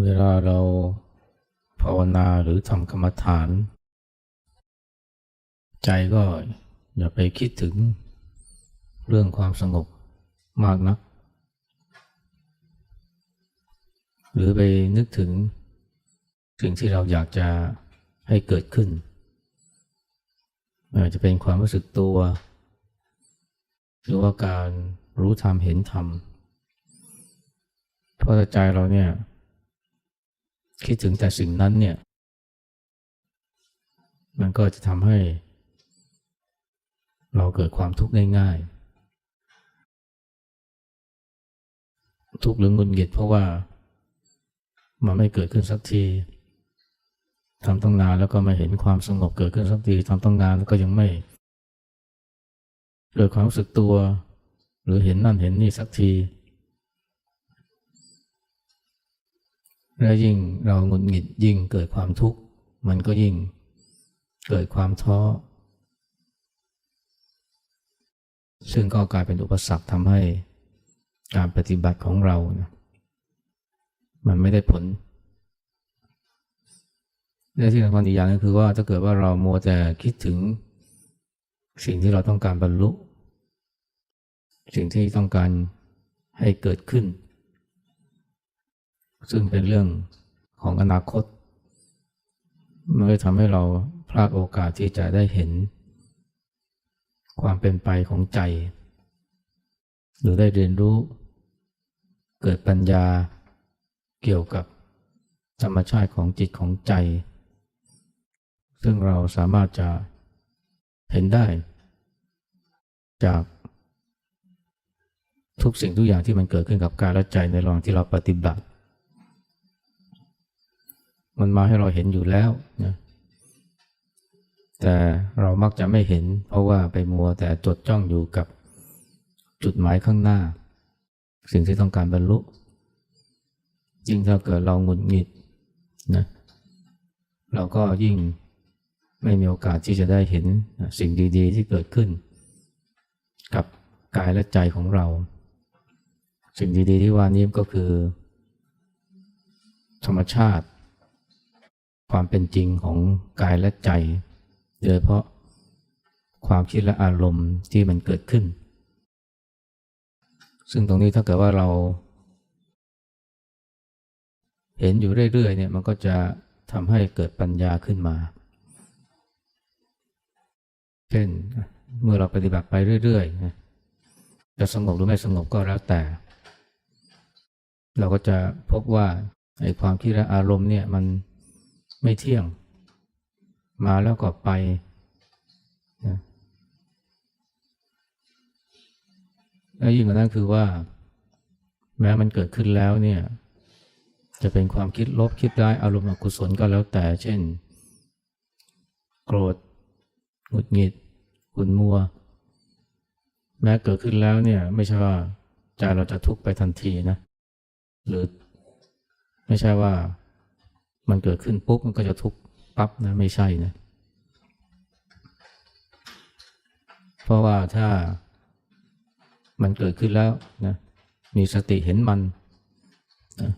เวลาเราภาวนาหรือทำกรรมฐาน ใจก็อย่าไปคิดถึงเรื่องความสงบมากนัก หรือไปนึกถึงสิ่งที่เราอยากจะให้เกิดขึ้นไม่ว่าจะเป็นความรู้สึกตัว หรือว่าการรู้ธรรมเห็นธรรมเพราะใจเราเนี่ย คิดถึงแต่สิ่งนั้นเนี่ย มันก็จะทำให้ เราเกิดความทุกข์ได้ง่าย ทุกข์หรืองุดหงิดเพราะว่า มันไม่เกิดขึ้นสักทีทำต้องนานแล้วก็ไม่เห็นความสงบเกิดขึ้นสักทีทำต้องนานแล้วก็ยังไม่ เกิดความรู้สึกตัว หรือเห็นนั่นเห็นนี่สักที และยิ่งเราหงุดหงิดยิ่งเกิดความทุกข์ มันก็ยิ่งเกิดความท้อ ซึ่งก็กลายเป็นอุปสรรคทำให้การปฏิบัติของเรานะมันไม่ได้ผลและที่สำคัญอีกอย่างก็คือว่าถ้าเกิดว่าเรามัวแต่คิดถึงสิ่งที่เราต้องการบรรลุ สิ่งที่ต้องการให้เกิดขึ้น ซึ่งเป็นเรื่องของอนาคต มันก็ทำให้เราพลาดโอกาสที่จะได้เห็น ความเป็นไปของใจ หรือได้เรียนรู้ เกิดปัญญาเกี่ยวกับธรรมชาติของจิตของใจ ซึ่งเราสามารถจะเห็นได้ จากทุกสิ่งทุกอย่างที่มันเกิดขึ้นกับกายและใจในระหว่างที่เราปฏิบัติ มันมาให้เราเห็นอยู่แล้วนะแต่เรามักจะไม่เห็น เพราะว่าไปมัวแต่จดจ้องอยู่กับจุดหมายข้างหน้า สิ่งที่ต้องการบรรลุยิ่งถ้าเกิดเราหงุดหงิดนะเราก็ยิ่งไม่มีโอกาสที่จะได้เห็นสิ่งดีๆ ที่เกิดขึ้น กับกายและใจของเรา สิ่งดีๆที่ว่านี้ก็คือ ธรรมชาติ ความเป็นจริงของกายและใจ โดยเพราะความคิดและอารมณ์ที่มันเกิดขึ้น ซึ่งตรงนี้ถ้าเกิดว่าเรา เห็นอยู่เรื่อยๆเนี่ยมันก็จะทำให้เกิดปัญญาขึ้นมา เช่นเมื่อเราปฏิบัติไปเรื่อยๆจะสงบหรือไม่สงบก็แล้วแต่ เราก็จะพบว่าไอ้ความคิดและอารมณ์เนี่ยมัน ไม่เที่ยง มาแล้วก็ไปนะและยิ่งกว่านั้นคือว่า แม้มันเกิดขึ้นแล้วเนี่ย จะเป็นความคิดลบคิดร้ายอารมณ์อกุศลก็แล้วแต่ เช่น โกรธหงุดหงิดขุนมัว แม้เกิดขึ้นแล้วเนี่ย ไม่ใช่ว่าใจเราจะทุกข์ไปทันทีนะ หรือไม่ใช่ว่า มันเกิดขึ้นปุ๊บมันก็จะทุกข์ปั๊บนะไม่ใช่นะ เพราะว่าถ้ามันเกิดขึ้นแล้วนะมีสติเห็นมันนะ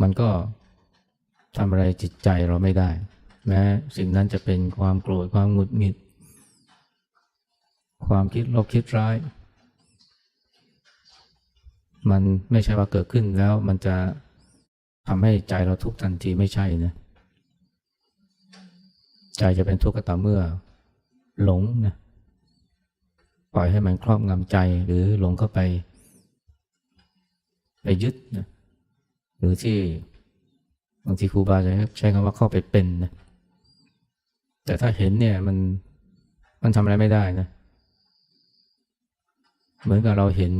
มันก็ทำอะไรจิตใจเราไม่ได้ แม้สิ่งนั้นจะเป็นความโกรธความหงุดหงิด ความคิดลบคิดร้าย มันไม่ใช่ว่าเกิดขึ้นแล้วมันจะ ทำให้ใจเราทุกข์ทันทีไม่ใช่นะใจจะเป็นทุกข์ก็ต่อเมื่อ หลงนะปล่อยให้มันครอบงำใจหรือหลงเข้าไป ไปยึดนะหรือที่บางทีครูบาจะใช้คำว่าเข้าไปเป็นนะแต่ถ้าเห็นเนี่ยมันมันทำอะไรไม่ได้นะเหมือนกับเราเห็น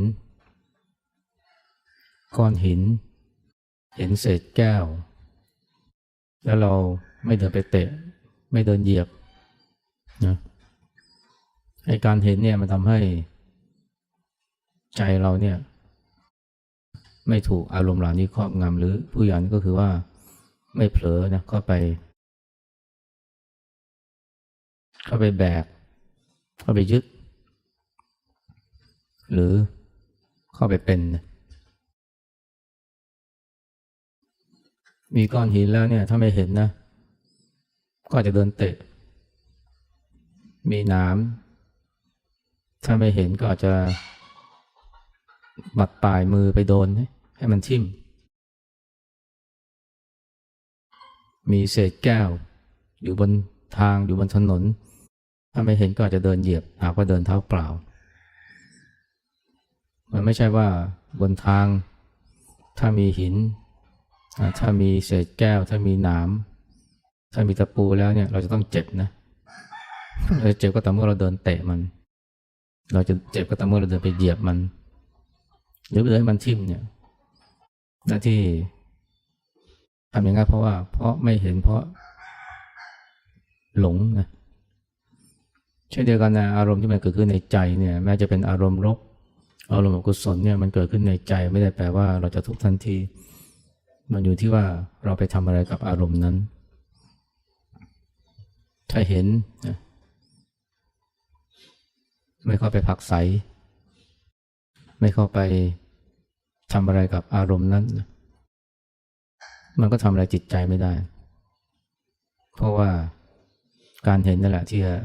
ก้อนหิน เห็นเศษแก้ว แล้วเราไม่เดินไปเตะ ไม่เดินเหยียบนะไอการเห็นเนี่ยมันทำให้ใจเราเนี่ย ไม่ถูกอารมณ์เหล่านี้ครอบงำหรือผู้อย่างก็คือว่าไม่เผลอนะเข้าไป เข้าไปแบก เข้าไปยึด หรือเข้าไปเป็นนะ มีก้อนหินแล้วเนี่ย ถ้าไม่เห็นนะ ก็อาจจะเดินเตะ มีน้ำถ้าไม่เห็นก็อาจจะบัดปลายมือไปโดน ให้มันทิ่ม มีเศษแก้ว อยู่บนทางอยู่บนถนน ถ้าไม่เห็นก็อาจจะเดินเหยียบ หากว่าเดินเท้าเปล่า มันไม่ใช่ว่าบนทาง ถ้ามีหิน ถ้ามีเศษแก้ว ถ้ามีหนาม ถ้ามีตะปูแล้วเนี่ย เราจะต้องเจ็บนะเราจะเจ็บก็ต่อเมื่อเราเดินเตะมัน เราจะเจ็บก็ต่อเมื่อเราเดินไปเหยียบมัน หรือไปเดินมันทิ่มเนี่ยหน้าที่ทำอย่างนั้นเพราะว่า เพราะไม่เห็นเพราะ หลงนะเช่นเดียวกันนะอารมณ์ที่มันเกิดขึ้นในใจเนี่ย แม้จะเป็นอารมณ์ลบอารมณ์อกุศลเนี่ยมันเกิดขึ้นในใจไม่ได้แปลว่าเราจะทุกทันที มันอยู่ที่ว่าเราไปทำอะไรกับอารมณ์นั้น ถ้าเห็นนะไม่เข้าไปผักไสไม่เข้าไปทำอะไรกับอารมณ์นั้น มันก็ทำอะไรจิตใจไม่ได้ เพราะว่าการเห็นนั่นแหละที่จะ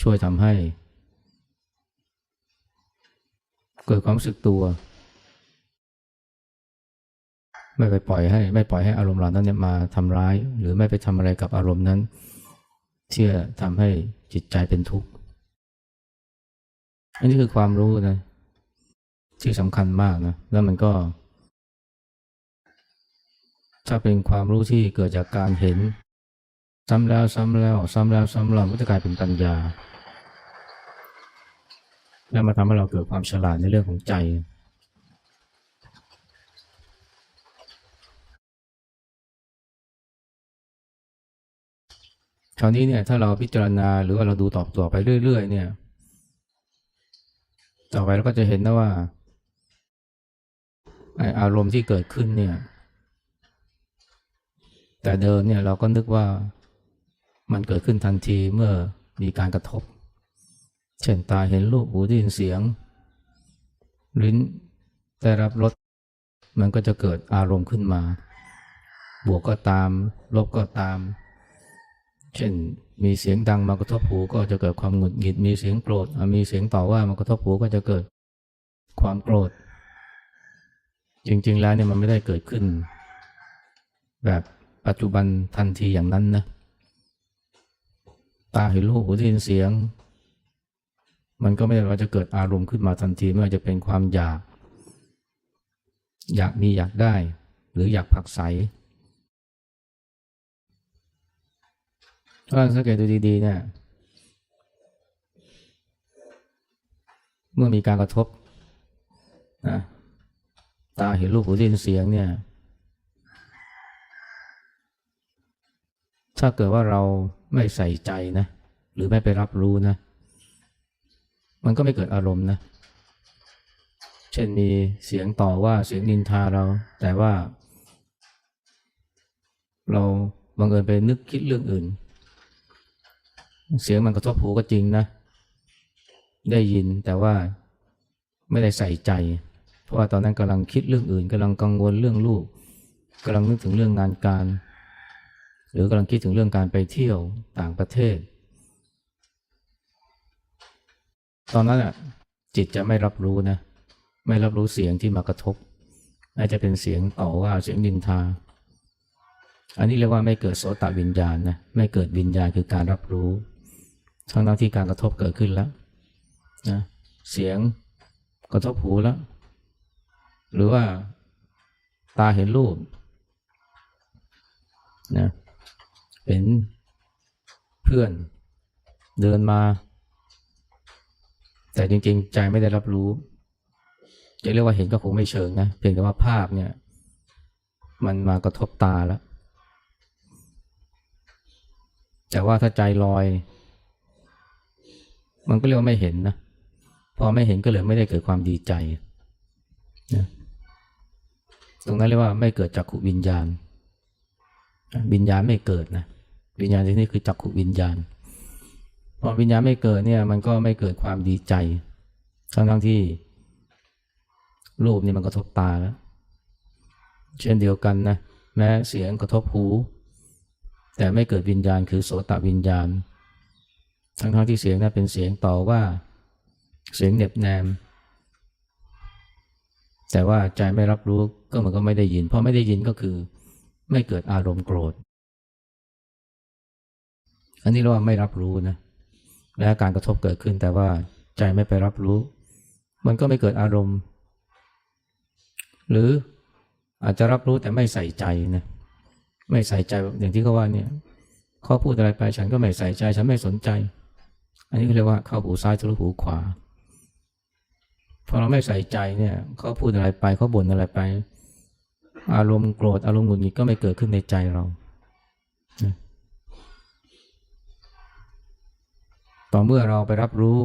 ช่วยทำให้ เกิดความรู้สึกตัว ไม่ไปปล่อยให้ ไม่ปล่อยให้อารมณ์เหล่านั้นเนี่ยมาทำร้าย หรือไม่ไปทำอะไรกับอารมณ์นั้นที่จะทำให้จิตใจเป็นทุกข์อันนี้คือความรู้นะที่สำคัญมากนะแล้วมันก็ ถ้าเป็นความรู้ที่เกิดจากการเห็น ซ้ำแล้วซ้ำแล้ว ซ้ำแล้วซ้ำเล่าก็จะกลายเป็นปัญญา แล้วมาทำให้เราเกิดความฉลาดในเรื่องของใจ คราวนี้เนี่ยถ้าเราพิจารณาหรือว่าเราดูตอบตัวไปเรื่อยๆเนี่ย ต่อไปเราก็จะเห็นนะว่าออารมณ์ที่เกิดขึ้นเนี่ย แต่เดิมเนี่ยเราก็นึกว่ามันเกิดขึ้นทันทีเมื่อมีการกระทบ เช่นตาเห็นรูปหูได้ยินเสียง ลิ้นได้รับรสมันก็จะเกิดอารมณ์ขึ้นมา บวกก็ตาม ลบก็ตาม เช่น มีเสียงดังมากระทบหูก็จะเกิดความหงุดหงิด มีเสียงโกรธ มีเสียงต่อว่ามากระทบหูก็จะเกิดความโกรธ จริง ๆ แล้วเนี่ยมันไม่ได้เกิดขึ้น แบบปัจจุบันทันทีอย่างนั้นนะ ตาเห็นรูปหูได้ยินเสียง มันก็ไม่ได้ว่าจะเกิดอารมณ์ขึ้นมาทันทีไม่ว่าจะเป็นความอยาก อยากมีอยากได้ หรืออยากผักใส ถ้าสังเกตดูดีๆเนี่ยเมื่อมีการกระทบนะตาเห็นรูปหูได้ยินเสียงเนี่ย ถ้าเกิดว่าเราไม่ใส่ใจนะ หรือไม่ไปรับรู้นะ มันก็ไม่เกิดอารมณ์นะ เช่นมีเสียงต่อว่าเสียงนินทาเรา แต่ว่า เราบังเอิญไปนึกคิดเรื่องอื่น เสียงมันกระทบหูก็จริงนะ ได้ยินแต่ว่าไม่ได้ใส่ใจ เพราะว่าตอนนั้นกำลังคิดเรื่องอื่นกำลังกังวลเรื่องลูกกำลังนึกถึงเรื่องงานการ หรือกำลังคิดถึงเรื่องการไปเที่ยวต่างประเทศ ตอนนั้นอะจิตจะไม่รับรู้นะ ไม่รับรู้เสียงที่มากระทบ อาจจะเป็นเสียงต่อว่าเสียงดินทา อันนี้เรียกว่าไม่เกิดโสตวิญญาณนะไม่เกิดวิญญาณคือการรับรู้ ทั้งนั้นที่การกระทบเกิดขึ้นแล้วนะเสียงกระทบหูแล้ว หรือว่าตาเห็นรูปนะเห็นเพื่อนเดินมา แต่จริงๆ ใจไม่ได้รับรู้ จะเรียกว่าเห็นก็คงไม่เชิงนะเพียงแต่ว่าภาพเนี่ย มันมากระทบตาแล้ว แต่ว่าถ้าใจลอย มันก็เรียกว่าไม่เห็นนะ พอไม่เห็นก็เลยไม่ได้เกิดความดีใจนะตรงนั้นเรียกว่าไม่เกิดจากขุวิญญาณ วิญญาณไม่เกิดนะ วิญญาณที่นี่คือจักขุวิญญาณ พอวิญญาณไม่เกิดเนี่ย มันก็ไม่เกิดความดีใจ ทั้งทั้งที่ รูปนี่มันกระทบตาแล้ว เช่นเดียวกันนะ แม้เสียงกระทบหู แต่ไม่เกิดวิญญาณคือโสตวิญญาณ ทั้งๆที่เสียงนั้นเป็นเสียงต่อว่าเสียงเน็บแนม แต่ว่าใจไม่รับรู้ก็เหมือนก็ไม่ได้ยิน เพราะไม่ได้ยินก็คือไม่เกิดอารมณ์โกรธ อันนี้เรียกว่าไม่รับรู้นะแม้การกระทบเกิดขึ้นแต่ว่าใจไม่ไปรับรู้ มันก็ไม่เกิดอารมณ์ หรืออาจจะรับรู้แต่ไม่ใส่ใจนะไม่ใส่ใจอย่างที่เขาว่าเนี่ยเขาพูดอะไรไปฉันก็ไม่ใส่ใจฉันไม่สนใจ อันนี้เรียกว่าเข้าหูซ้ายทะลุหูขวาพอเราไม่ใส่ใจเนี่ยเขาพูดอะไรไปเขาบ่นอะไรไป อารมณ์โกรธอารมณ์หงุดหงิดก็ไม่เกิดขึ้นในใจเราต่อเมื่อเราไปรับรู้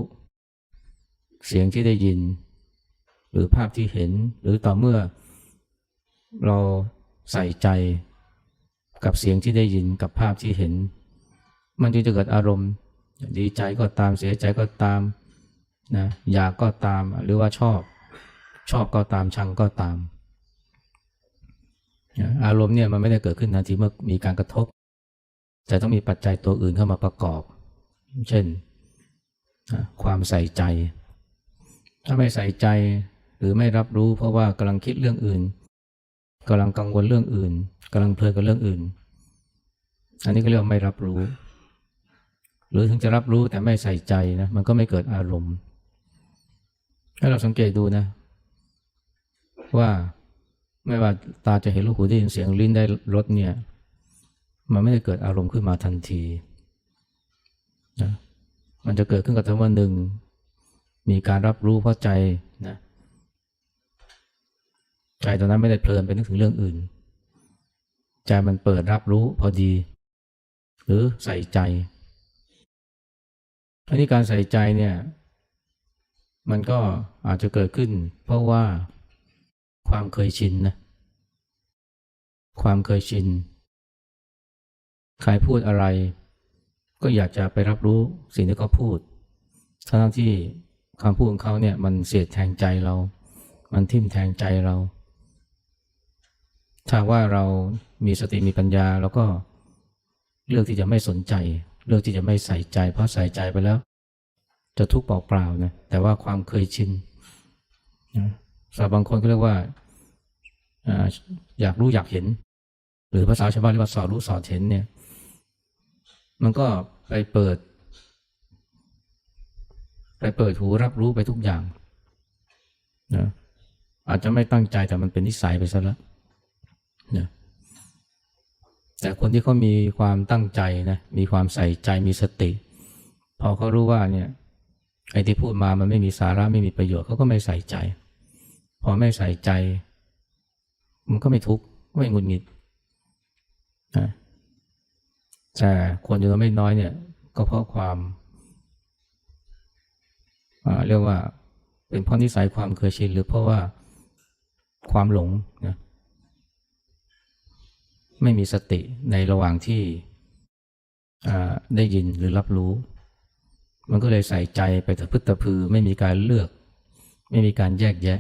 เสียงที่ได้ยิน หรือภาพที่เห็น หรือต่อเมื่อเราใส่ใจกับเสียงที่ได้ยินกับภาพที่เห็น มันจึงจะเกิดอารมณ์ ดีใจก็ตามเสียใจก็ตามนะอยากก็ตามหรือว่าชอบ ชอบก็ตามชังก็ตามอารมณ์เนี่ยมันไม่ได้เกิดขึ้นทันทีเมื่อมีการกระทบ แต่ต้องมีปัจจัยตัวอื่นเข้ามาประกอบ เช่น ความใส่ใจ ถ้าไม่ใส่ใจหรือไม่รับรู้เพราะว่ากำลังคิดเรื่องอื่นกำลังกังวลเรื่องอื่นกำลังเพลินกับเรื่องอื่น อันนี้ก็เรียกว่าไม่รับรู้ หรือถึงจะรับรู้แต่ไม่ใส่ใจนะมันก็ไม่เกิดอารมณ์ ให้เราสังเกตดูนะ ว่าไม่ว่าตาจะเห็นรูปหูได้ยินเสียงลิ้นได้รสเนี่ย มันไม่ได้เกิดอารมณ์ขึ้นมาทันทีนะมันจะเกิดขึ้นกับทั้งวันหนึ่ง มีการรับรู้เพราะใจนะใจตอนนั้นไม่ได้เพลินไปนึกถึงเรื่องอื่น ใจมันเปิดรับรู้พอดี หรือใส่ใจ อันนี้การใส่ใจเนี่ย มันก็อาจจะเกิดขึ้น เพราะว่าความเคยชินนะความเคยชินใครพูดอะไร ก็อยากจะไปรับรู้สิ่งที่เขาพูด ทั้งที่คำพูดของเขาเนี่ยมันเสียดแทงใจเรา มันทิ่มแทงใจเรา ถ้าว่าเรามีสติมีปัญญาเราก็เลือกที่จะไม่สนใจ เลือกที่จะไม่ใส่ใจ เพราะใส่ใจไปแล้ว จะทุกข์เปล่าๆนะแต่ว่าความเคยชินนะสำหรับบางคนก็เรียกว่าอาอยากรู้อยากเห็น หรือภาษาชาวบ้านเรียกว่าสอดรู้สอดเห็นเนี่ย มันก็ไปเปิด ไปเปิดหูรับรู้ไปทุกอย่างนะอาจจะไม่ตั้งใจแต่มันเป็นนิสัยไปซะแล้วนะ แต่คนที่เขามีความตั้งใจนะมีความใส่ใจมีสติ พอเขารู้ว่าเนี่ยไอ้ที่พูดมามันไม่มีสาระไม่มีประโยชน์เขาก็ไม่ใส่ใจ พอไม่ใส่ใจ มันก็ไม่ทุกข์ไม่หงุดหงิดนะแต่คนจำนวนไม่น้อยเนี่ย ก็เพราะความเรียกว่าเป็นเพราะนิสัยความเคยชินหรือเพราะว่าความหลงนะ ไม่มีสติในระหว่างที่ได้ยินหรือรับรู้ มันก็เลยใส่ใจไปแต่พึตะพือ ไม่มีการเลือก ไม่มีการแยกแยะ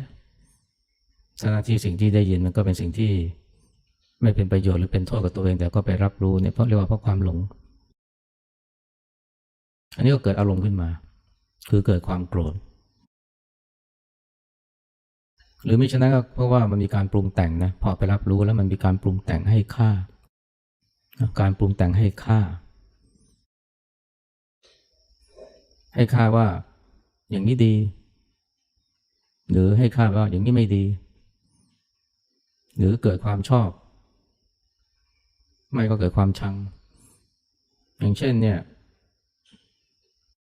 สถานที่สิ่งที่ได้ยินมันก็เป็นสิ่งที่ไม่เป็นประโยชน์หรือเป็นโทษกับตัวเอง แต่ก็ไปรับรู้เนี่ยเพราะเรียกว่าเพราะความหลง อันนี้ก็เกิดอารมณ์ขึ้นมา คือเกิดความโกรธ หรือไม่ฉะนั้นก็เพราะว่ามันมีการปรุงแต่งนะพอไปรับรู้แล้วมันมีการปรุงแต่งให้ค่า การปรุงแต่งให้ค่า ให้ค่าว่าอย่างนี้ดี หรือให้ค่าว่าอย่างนี้ไม่ดี หรือเกิดความชอบ ไม่ก็เกิดความชัง อย่างเช่นเนี่ย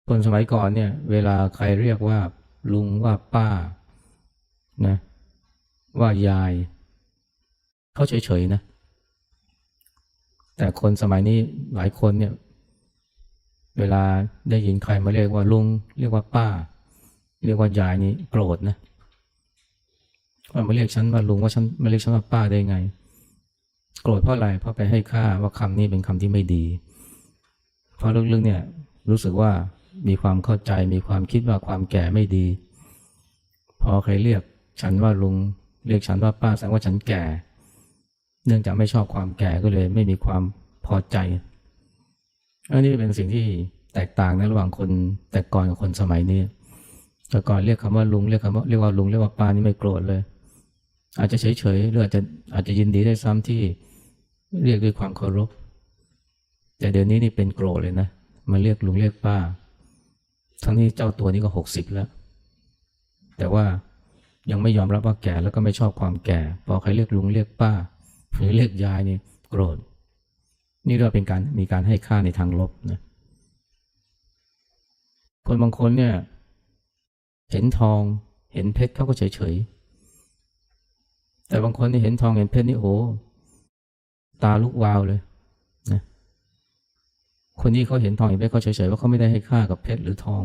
คนสมัยก่อนเนี่ย เวลาใครเรียกว่าลุงว่าป้า นะว่ายายเขาเฉยๆนะ แต่คนสมัยนี้หลายคนเนี่ย เวลาได้ยินใครมาเรียกว่าลุง เรียกว่าป้า เรียกว่ายายนี่โกรธนะว่ามาเรียกฉันว่าลุงว่าฉันมาเรียกฉันว่าป้าได้ไง โกรธเพราะอะไรเพราะไปให้ค่าว่าคำนี้เป็นคำที่ไม่ดี เพราะลึกๆเนี่ยรู้สึกว่ามีความเข้าใจมีความคิดว่าความแก่ไม่ดี พอใครเรียก ฉันว่าลุงเรียกฉันว่าป้าแสดงว่าฉันแก่ เนื่องจากไม่ชอบความแก่ก็เลย ไม่มีความพอใจอันนี้เป็นสิ่งที่แตกต่างนะระหว่างคนแต่ก่อนกับคนสมัยนี้แต่ก่อนเรียกคำว่าลุงเรียกคำว่าเรียกว่าลุงเรียกว่าป้านี่ไม่โกรธเลย อาจจะเฉยเฉยหรืออาจจะอาจจะยินดีได้ซ้ำที่เรียกด้วยความเคารพ แต่เดี๋ยวนี้นี่เป็นโกรธเลยนะมาเรียกลุงเรียกป้า ทั้งนี้เจ้าตัวนี้ก็หกสิบแล้ว แต่ว่า ยังไม่ยอมรับว่าแก่แล้วก็ไม่ชอบความแก่ พอใครเรียกลุงเรียกป้า หรือเรียกยายนี่โกรธ นี่เราเป็นการมีการให้ค่าในทางลบนะคนบางคนเนี่ย เห็นทอง เห็นเพชรเขาก็เฉยเฉยๆแต่บางคนนี่เห็นทองเห็นเพชรนี่โอ้ตาลุกวาวเลยนะคนที่เขาเห็นทองเห็นเพชรเขาเฉยๆว่าเขาไม่ได้ให้ค่ากับเพชรหรือทอง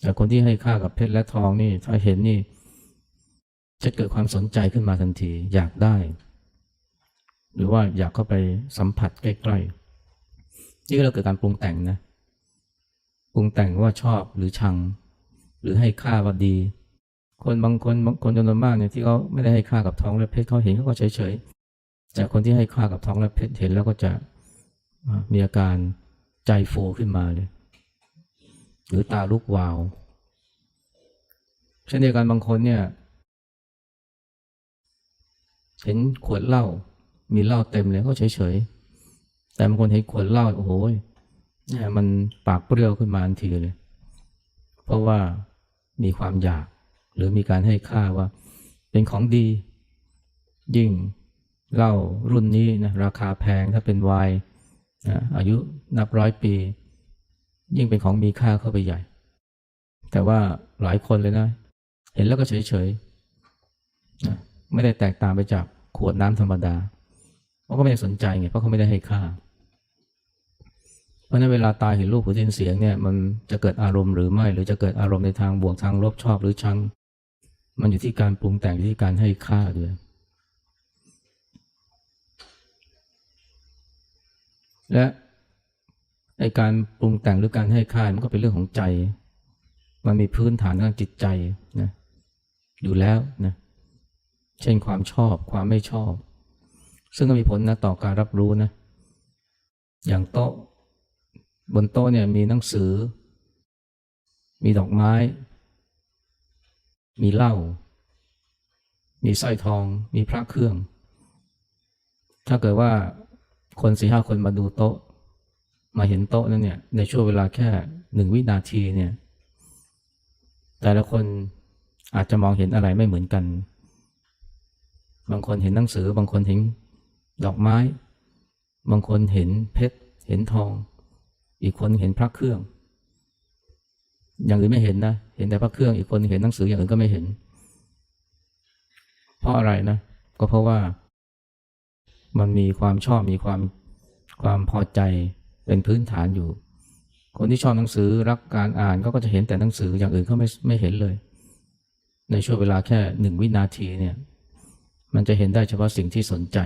แต่คนที่ให้ค่ากับเพชรและทองนี่ถ้าเห็นนี่ จะเกิดความสนใจขึ้นมาทันที อยากได้ หรือว่าอยากเข้าไปสัมผัสใกล้ๆนี่ก็เราเกิดการปรุงแต่งนะปรุงแต่งว่าชอบหรือชัง หรือให้ค่าว่าดี คนบางคนบางคนจำนวนมากเนี่ยที่เขาไม่ได้ให้ค่ากับทองและเพชรเขาเห็นเขาก็เฉยๆแต่คนที่ให้ค่ากับทองและเพชรเห็นแล้วก็จะมีอาการใจฟูขึ้นมาเลย หรือตาลุกวาว เช่นเดียวกันบางคนเนี่ย เห็นขวดเหล้ามีเหล้าเต็มเลยก็เฉยๆ แต่บางคนเห็นขวดเหล้าโอ้โหเนี่ยมันปากเปรี้ยวขึ้นมาทันทีเลย เพราะว่ามีความอยาก หรือมีการให้ค่าว่า เป็นของดี ยิ่งเหล้ารุ่นนี้นะราคาแพงถ้าเป็นไวน์อายุนับร้อยปี ยิ่งเป็นของมีค่าเข้าไปใหญ่ แต่ว่าหลายคนเลยนะ เห็นแล้วก็เฉยๆไม่ได้แตกต่างไปจากขวดน้ำธรรมดาเขาก็ไม่ได้สนใจไงเพราะเขาไม่ได้ให้ค่า เพราะฉะนั้นเวลาตายเห็นรูปหูได้ยินเสียงเนี่ย มันจะเกิดอารมณ์หรือไม่ หรือจะเกิดอารมณ์ในทางบวกทางลบชอบหรือชัง มันอยู่ที่การปรุงแต่งอยู่ที่การให้ค่าด้วยและ ในการปรุงแต่งหรือการให้ค่ามันก็เป็นเรื่องของใจ มันมีพื้นฐานทางจิตใจนะอยู่แล้วนะเช่นความชอบความไม่ชอบ ซึ่งก็มีผลนะต่อการรับรู้นะอย่างโต๊ะ บนโต๊ะเนี่ยมีหนังสือ มีดอกไม้ มีเหล้ามีสร้อยทอง มีพระเครื่อง ถ้าเกิดว่าคนสี่ห้าคนมาดูโต๊ะ มาเห็นโต๊ะนั้นเนี่ยในช่วงเวลาแค่หนึ่งวินาทีเนี่ยแต่ละคนอาจจะมองเห็นอะไรไม่เหมือนกัน บางคนเห็นหนังสือ บางคนเห็นดอกไม้ บางคนเห็นเพชร เห็นทอง อีกคนเห็นพระเครื่อง อย่างอื่นไม่เห็นนะ เห็นแต่พระเครื่อง อีกคนเห็นหนังสืออย่างอื่นก็ไม่เห็น เพราะอะไรนะ ก็เพราะว่ามันมีความชอบ มีความความพอใจ เป็นพื้นฐานอยู่ คนที่ชอบหนังสือรักการอ่านก็จะเห็นแต่หนังสืออย่างอื่นเขาไม่ไม่เห็นเลย ในช่วงเวลาแค่หนึ่งวินาทีเนี่ยมันจะเห็นได้เฉพาะสิ่งที่สนใจ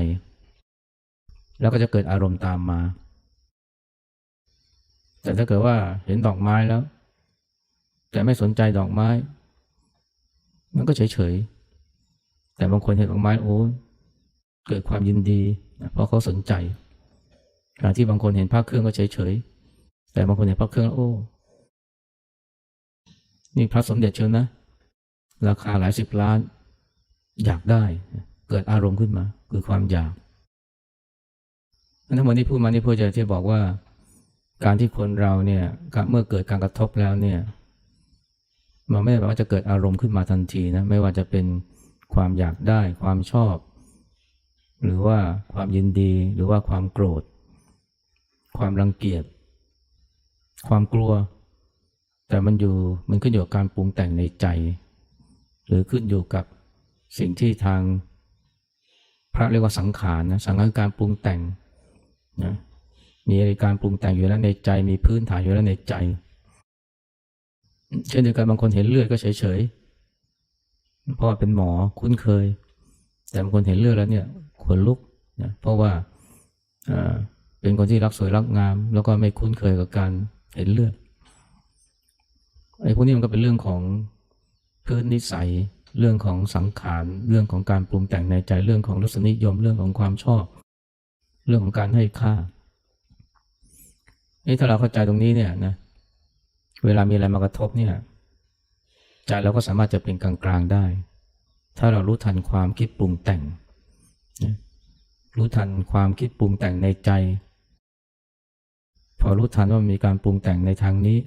แล้วก็จะเกิดอารมณ์ตามมา แต่ถ้าเกิดว่าเห็นดอกไม้แล้ว แต่ไม่สนใจดอกไม้ มันก็เฉยเฉยๆแต่บางคนเห็นดอกไม้โอ้เกิดความยินดี เพราะเขาสนใจ ขณะที่บางคนเห็นพระเครื่องก็เฉยเฉยๆแต่บางคนเห็นพระเครื่องแล้วโอ้ นี่พระสมเด็จเชียวนะ ราคาหลายสิบล้าน อยากได้ เกิดอารมณ์ขึ้นมา คือความอยากทั้งหมดที่พูดมานี่เพื่อจะที่บอกว่า การที่คนเราเนี่ยเมื่อเกิดการกระทบแล้วเนี่ยมันไม่ได้แปลว่าจะเกิดอารมณ์ขึ้นมาทันทีนะไม่ว่าจะเป็นความอยากได้ ความชอบ หรือว่าความยินดีหรือว่าความโกรธ ความรังเกียจ ความกลัว แต่มันอยู่มันขึ้นอยู่กับการปรุงแต่งในใจ หรือขึ้นอยู่กับสิ่งที่ทางพระเรียกว่าสังขารนะสังขารการปรุงแต่งนะมีการปรุงแต่งอยู่แล้วในใจ มีพื้นฐานอยู่แล้วในใจ เช่นเดียวกันบางคนเห็นเลือดก็เฉยๆเพราะว่าเป็นหมอคุ้นเคย แต่บางคนเห็นเลือดแล้วเนี่ยขนลุกนะเพราะว่าอ่า เป็นคนที่รักสวยรักงาม แล้วก็ไม่คุ้นเคยกับการเห็นเลือดไอ้พวกนี้มันก็เป็นเรื่องของพื้นนิสัย เรื่องของสังขารเรื่องของการปรุงแต่งในใจเรื่องของรสนิยมเรื่องของความชอบ เรื่องของการให้ค่านี่ถ้าเราเข้าใจตรงนี้เนี่ยนะเวลามีอะไรมากระทบเนี่ยใจเราก็สามารถจะเป็นกลางๆได้ ถ้าเรารู้ทันความคิดปรุงแต่ง รู้ทันความคิดปรุงแต่งในใจ พอรู้ทันว่ามีการปรุงแต่งในทางนี้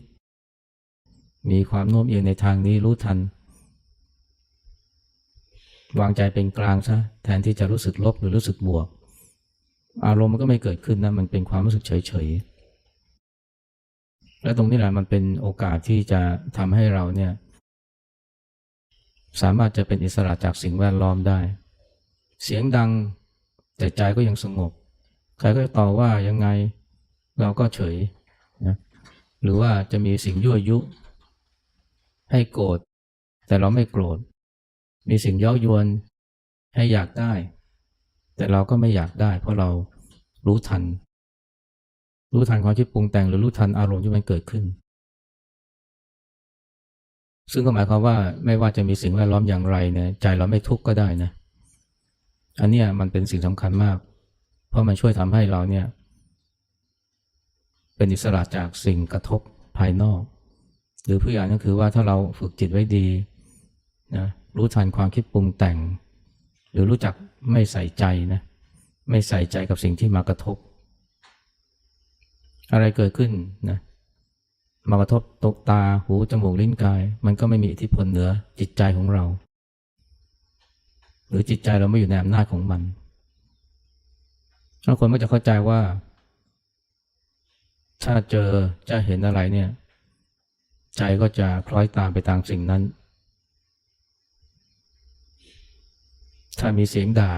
มีความโน้มเอียงในทางนี้รู้ทัน วางใจเป็นกลางซะแทนที่จะรู้สึกลบหรือรู้สึกบวก อารมณ์มันก็ไม่เกิดขึ้นนะมันเป็นความรู้สึกเฉยๆและตรงนี้แหละมันเป็นโอกาสที่จะทำให้เราเนี่ยสามารถจะเป็นอิสระจากสิ่งแวดล้อมได้ เสียงดังแต่ใจก็ยังสงบ ใครก็ต่อว่ายังไง เราก็เฉยนะหรือว่าจะมีสิ่งยั่วยุ ให้โกรธ แต่เราไม่โกรธ มีสิ่งเย้ายวนให้อยากได้ แต่เราก็ไม่อยากได้ เพราะเรารู้ทัน รู้ทันความคิดปรุงแต่งหรือรู้ทันอารมณ์ที่มันเกิดขึ้น ซึ่งก็หมายความว่าไม่ว่าจะมีสิ่งแวดล้อมอย่างไรเนี่ยใจเราไม่ทุกข์ก็ได้นะ อันนี้มันเป็นสิ่งสำคัญมาก เพราะมันช่วยทำให้เราเนี่ย เป็นอิสระจากสิ่งกระทบภายนอก หรือผู้อย่างก็คือว่าถ้าเราฝึกจิตไว้ดีนะรู้ทันความคิดปรุงแต่ง หรือรู้จักไม่ใส่ใจนะไม่ใส่ใจกับสิ่งที่มากระทบ อะไรเกิดขึ้นนะมากระทบตกตาหูจมูกลิ้นกาย มันก็ไม่มีอิทธิพลเหนือจิตใจของเรา หรือจิตใจเราไม่อยู่ในอำนาจของมันบางคนก็จะเข้าใจว่า ถ้าเจอจะเห็นอะไรเนี่ย ใจก็จะคล้อยตามไปตามสิ่งนั้น ถ้ามีเสียงด่า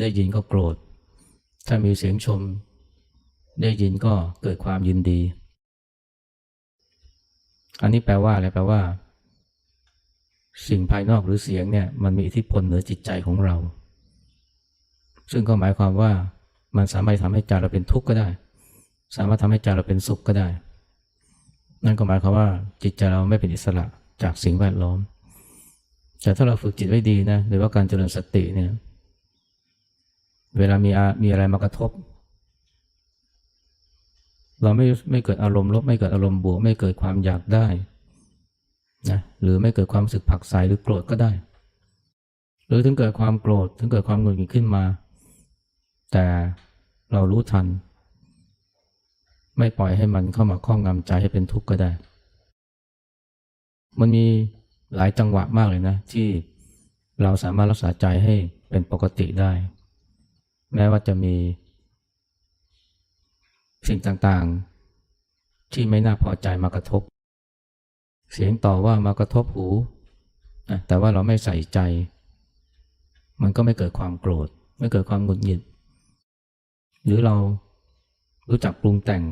ได้ยินก็โกรธ ถ้ามีเสียงชม ได้ยินก็เกิดความยินดี อันนี้แปลว่าอะไรแปลว่า สิ่งภายนอกหรือเสียงเนี่ยมันมีอิทธิพลเหนือจิตใจของเรา ซึ่งก็หมายความว่ามันสามารถทำให้ใจเราเป็นทุกข์ก็ได้ สามารถทำให้ใจเราเป็นสุขก็ได้ นั่นก็หมายความว่าจิตใจเราไม่เป็นอิสระจากสิ่งแวดล้อม แต่ถ้าเราฝึกจิตไว้ดีนะหรือว่าการเจริญสติเนี่ย เวลามีอามีอะไรมากระทบ เราไม่ไม่เกิดอารมณ์ลบไม่เกิดอารมณ์บวกไม่เกิดความอยากได้นะหรือไม่เกิดความรู้สึกผักใสหรือโกรธก็ได้ หรือถึงเกิดความโกรธถึงเกิดความหงุดหงิดขึ้นมา แต่เรารู้ทัน ไม่ปล่อยให้มันเข้ามาครอบงำใจให้เป็นทุกข์ก็ได้ มันมีหลายจังหวะมากเลยนะ ที่เราสามารถรักษาใจให้เป็นปกติได้ แม้ว่าจะมี สิ่งต่างๆ ที่ไม่น่าพอใจมากระทบ เสียงต่อว่ามากระทบหูแต่ว่าเราไม่ใส่ใจ มันก็ไม่เกิดความโกรธ ไม่เกิดความหงุดหงิด หรือเรา รู้จักปรุงแต่ง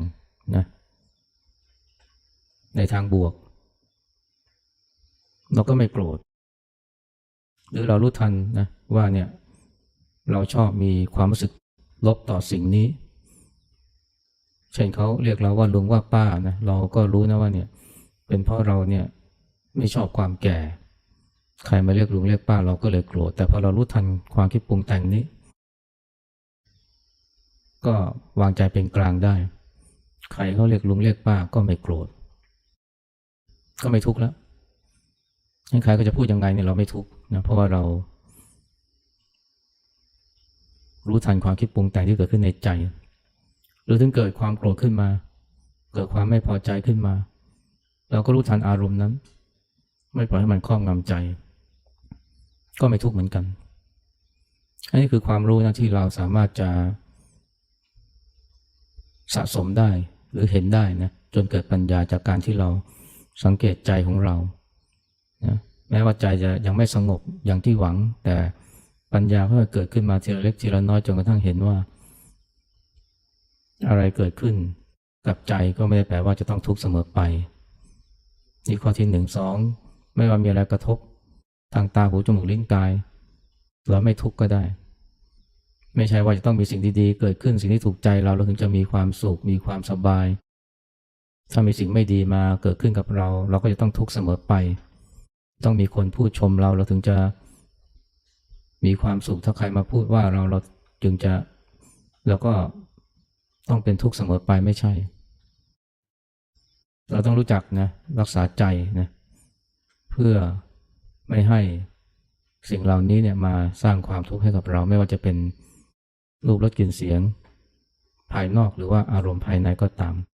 นะในทางบวก เราก็ไม่โกรธ หรือเรารู้ทันนะว่าเนี่ยเราชอบมีความรู้สึกลบต่อสิ่งนี้ เช่นเขาเรียกเราว่าลุงว่าป้านะเราก็รู้นะว่าเนี่ยเป็นเพราะเราเนี่ยไม่ชอบความแก่ ใครมาเรียกลุงเรียกป้าเราก็เลยโกรธแต่พอเรารู้ทันความคิดปรุงแต่งนี้ ก็วางใจเป็นกลางได้ ใครเขาเรียกลุงเรียกป้าก็ไม่โกรธ ก็ไม่ทุกข์แล้วใครก็จะพูดยังไงเนี่ยเราไม่ทุกข์นะเพราะว่าเรา รู้ทันความคิดปรุงแต่งที่เกิดขึ้นในใจ หรือถึงเกิดความโกรธขึ้นมา เกิดความไม่พอใจขึ้นมา เราก็รู้ทันอารมณ์นั้น ไม่ปล่อยให้มันครอบงำใจ ก็ไม่ทุกข์เหมือนกันอันนี้คือความรู้นะที่เราสามารถจะ สะสมได้หรือเห็นได้นะจนเกิดปัญญาจากการที่เราสังเกตใจของเรานะแม้ว่าใจจะยังไม่สงบอย่างที่หวัง แต่ปัญญาก็เกิดขึ้นมาทีละเล็กทีละน้อยจนกระทั่งเห็นว่า อะไรเกิดขึ้นกับใจก็ไม่ได้แปลว่าจะต้องทุกข์เสมอไปนี่ข้อที่หนึ่งสองไม่ว่ามีอะไรกระทบ ทางตาหูจมูกลิ้นกายเราไม่ทุกข์ก็ได้ ไม่ใช่ว่าจะต้องมีสิ่งดีๆเกิดขึ้นสิ่งที่ถูกใจเราเราถึงจะมีความสุขมีความสบาย ถ้ามีสิ่งไม่ดีมาเกิดขึ้นกับเรา เราก็จะต้องทุกข์เสมอไป ต้องมีคนพูดชมเราเราถึงจะ มีความสุขถ้าใครมาพูดว่าเราเราจึงจะเราก็ต้องเป็นทุกข์เสมอไปไม่ใช่ เราต้องรู้จักนะรักษาใจนะเพื่อไม่ให้สิ่งเหล่านี้เนี่ยมาสร้างความทุกข์ให้กับเราไม่ว่าจะเป็น รูปรสกลิ่นเสียง ภายนอกหรือว่าอารมณ์ภายในก็ตาม